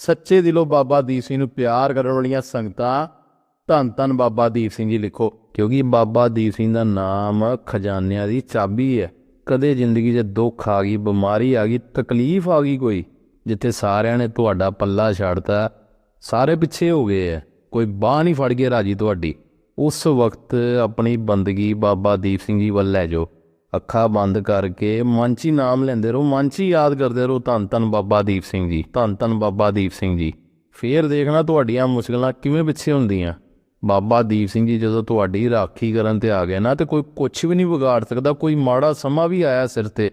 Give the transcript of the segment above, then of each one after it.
ਸੱਚੇ ਦਿਲੋਂ ਬਾਬਾ ਦੀਪ ਸਿੰਘ ਨੂੰ ਪਿਆਰ ਕਰਨ ਵਾਲੀਆਂ ਸੰਗਤਾਂ, ਧੰਨ ਧੰਨ ਬਾਬਾ ਦੀਪ ਸਿੰਘ ਜੀ ਲਿਖੋ, ਕਿਉਂਕਿ ਬਾਬਾ ਦੀਪ ਸਿੰਘ ਦਾ ਨਾਮ ਖਜ਼ਾਨਿਆਂ ਦੀ ਚਾਬੀ ਹੈ। ਕਦੇ ਜ਼ਿੰਦਗੀ 'ਚ ਦੁੱਖ ਆ ਗਈ, ਬਿਮਾਰੀ ਆ ਗਈ, ਤਕਲੀਫ ਆ ਗਈ ਕੋਈ, ਜਿੱਥੇ ਸਾਰਿਆਂ ਨੇ ਤੁਹਾਡਾ ਪੱਲਾ ਛੱਡਤਾ, ਸਾਰੇ ਪਿੱਛੇ ਹੋ ਗਏ ਆ ਕੋਈ ਬਾਹ ਨਹੀਂ ਫੜ ਗਿਆ ਰਾਜੀ ਤੁਹਾਡੀ। ਉਸ ਵਕਤ ਆਪਣੀ ਬੰਦਗੀ ਬਾਬਾ ਦੀਪ ਸਿੰਘ ਜੀ ਵੱਲ ਲੈ ਜਾਓ। ਅੱਖਾਂ ਬੰਦ ਕਰਕੇ ਮਨ 'ਚ ਹੀ ਨਾਮ ਲੈਂਦੇ ਰਹੋ ਮਨ 'ਚ ਹੀ ਯਾਦ ਕਰਦੇ ਰਹੋ। ਧੰਨ ਧੰਨ ਬਾਬਾ ਦੀਪ ਸਿੰਘ ਜੀ ਧੰਨ ਧੰਨ ਬਾਬਾ ਦੀਪ ਸਿੰਘ ਜੀ। ਫੇਰ ਦੇਖਣਾ ਤੁਹਾਡੀਆਂ ਮੁਸ਼ਕਲਾਂ ਕਿਵੇਂ ਪਿੱਛੇ ਹੁੰਦੀਆਂ। ਬਾਬਾ ਦੀਪ ਸਿੰਘ ਜੀ ਜਦੋਂ ਤੁਹਾਡੀ ਰਾਖੀ ਕਰਨ ਤੇ ਆ ਗਏ ਨਾ ਤੇ ਕੋਈ ਕੁਝ ਵੀ ਨਹੀਂ ਵਿਗਾੜ ਸਕਦਾ ਕੋਈ ਮਾੜਾ ਸਮਾਂ ਵੀ ਆਇਆ ਸਿਰ ਤੇ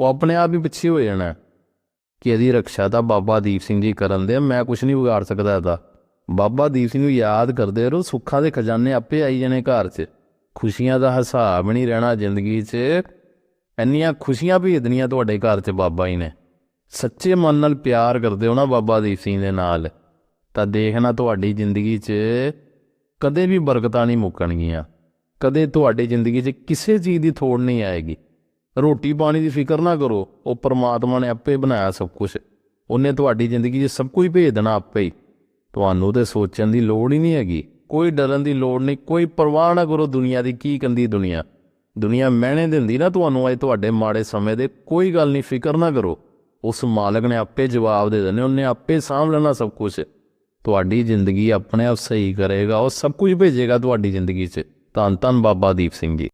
ਉਹ ਆਪਣੇ ਆਪ ਹੀ ਪਿੱਛੇ ਹੋ ਜਾਣਾ। ਕਿ ਇਹਦੀ ਰੱਖਿਆ ਤਾਂ ਬਾਬਾ ਦੀਪ ਸਿੰਘ ਜੀ ਕਰਨ ਦੇ ਆ, ਮੈਂ ਕੁਝ ਨਹੀਂ ਵਿਗਾੜ ਸਕਦਾ ਇਹਦਾ। ਬਾਬਾ ਦੀਪ ਸਿੰਘ ਨੂੰ ਯਾਦ ਕਰਦੇ ਰਹੋ ਸੁੱਖਾਂ ਦੇ ਖਜ਼ਾਨੇ ਆਪੇ ਆਈ ਜਾਣੇ ਘਰ 'ਚ। ਖੁਸ਼ੀਆਂ ਦਾ ਹਿਸਾਬ ਨਹੀਂ ਰਹਿਣਾ ਜ਼ਿੰਦਗੀ 'ਚ। ਇੰਨੀਆਂ ਖੁਸ਼ੀਆਂ ਭੇਜਣੀਆਂ ਤੁਹਾਡੇ ਘਰ 'ਚ ਬਾਬਾ ਜੀ ਨੇ। ਸੱਚੇ ਮਨ ਨਾਲ ਪਿਆਰ ਕਰਦੇ ਹੋ ਨਾ ਬਾਬਾ ਦੀਪ ਸਿੰਘ ਦੇ ਨਾਲ, ਤਾਂ ਦੇਖਣਾ ਤੁਹਾਡੀ ਜ਼ਿੰਦਗੀ 'ਚ ਕਦੇ ਵੀ ਬਰਕਤਾਂ ਨਹੀਂ ਮੁੱਕਣਗੀਆਂ। ਕਦੇ ਤੁਹਾਡੀ ਜ਼ਿੰਦਗੀ 'ਚ ਕਿਸੇ ਚੀਜ਼ ਦੀ ਥੋੜ ਨਹੀਂ ਆਏਗੀ। ਰੋਟੀ ਪਾਣੀ ਦੀ ਫਿਕਰ ਨਾ ਕਰੋ, ਉਹ ਪਰਮਾਤਮਾ ਨੇ ਆਪੇ ਬਣਾਇਆ ਸਭ ਕੁਝ ਉਹਨੇ ਤੁਹਾਡੀ ਜ਼ਿੰਦਗੀ 'ਚ ਸਭ ਕੁਝ ਭੇਜ ਦੇਣਾ ਆਪੇ ਹੀ। ਤੁਹਾਨੂੰ ਤੇ ਸੋਚਣ ਦੀ ਲੋੜ ਹੀ ਨਹੀਂ ਹੈਗੀ। ਕੋਈ ਡਰਨ ਦੀ ਲੋੜ ਨਹੀਂ, ਕੋਈ ਪਰਵਾਹ ਨਾ ਕਰੋ ਦੁਨੀਆ ਦੀ ਕੀ ਕੰਦੀ ਦੁਨੀਆ। ਦੁਨੀਆ ਮਹਿਣੇ ਦਿੰਦੀ ਨਾ ਤੁਹਾਨੂੰ ਅੱਜ ਤੁਹਾਡੇ ਮਾੜੇ ਸਮੇਂ ਦੇ, ਕੋਈ ਗੱਲ ਨਹੀਂ, ਫਿਕਰ ਨਾ ਕਰੋ। ਉਸ ਮਾਲਕ ਨੇ ਆਪੇ ਜਵਾਬ ਦੇ ਦੇਣੇ, ਉਹਨੇ ਆਪੇ ਸਾਂਭ ਲੈਣਾ ਸਭ ਕੁਝ ਤੁਹਾਡੀ ਜ਼ਿੰਦਗੀ ਆਪਣੇ ਆਪ ਸਹੀ ਕਰੇਗਾ, ਉਹ ਸਭ ਕੁਝ ਭੇਜੇਗਾ ਤੁਹਾਡੀ ਜ਼ਿੰਦਗੀ 'ਚ। ਧੰਨ ਧੰਨ ਬਾਬਾ ਦੀਪ ਸਿੰਘ ਜੀ।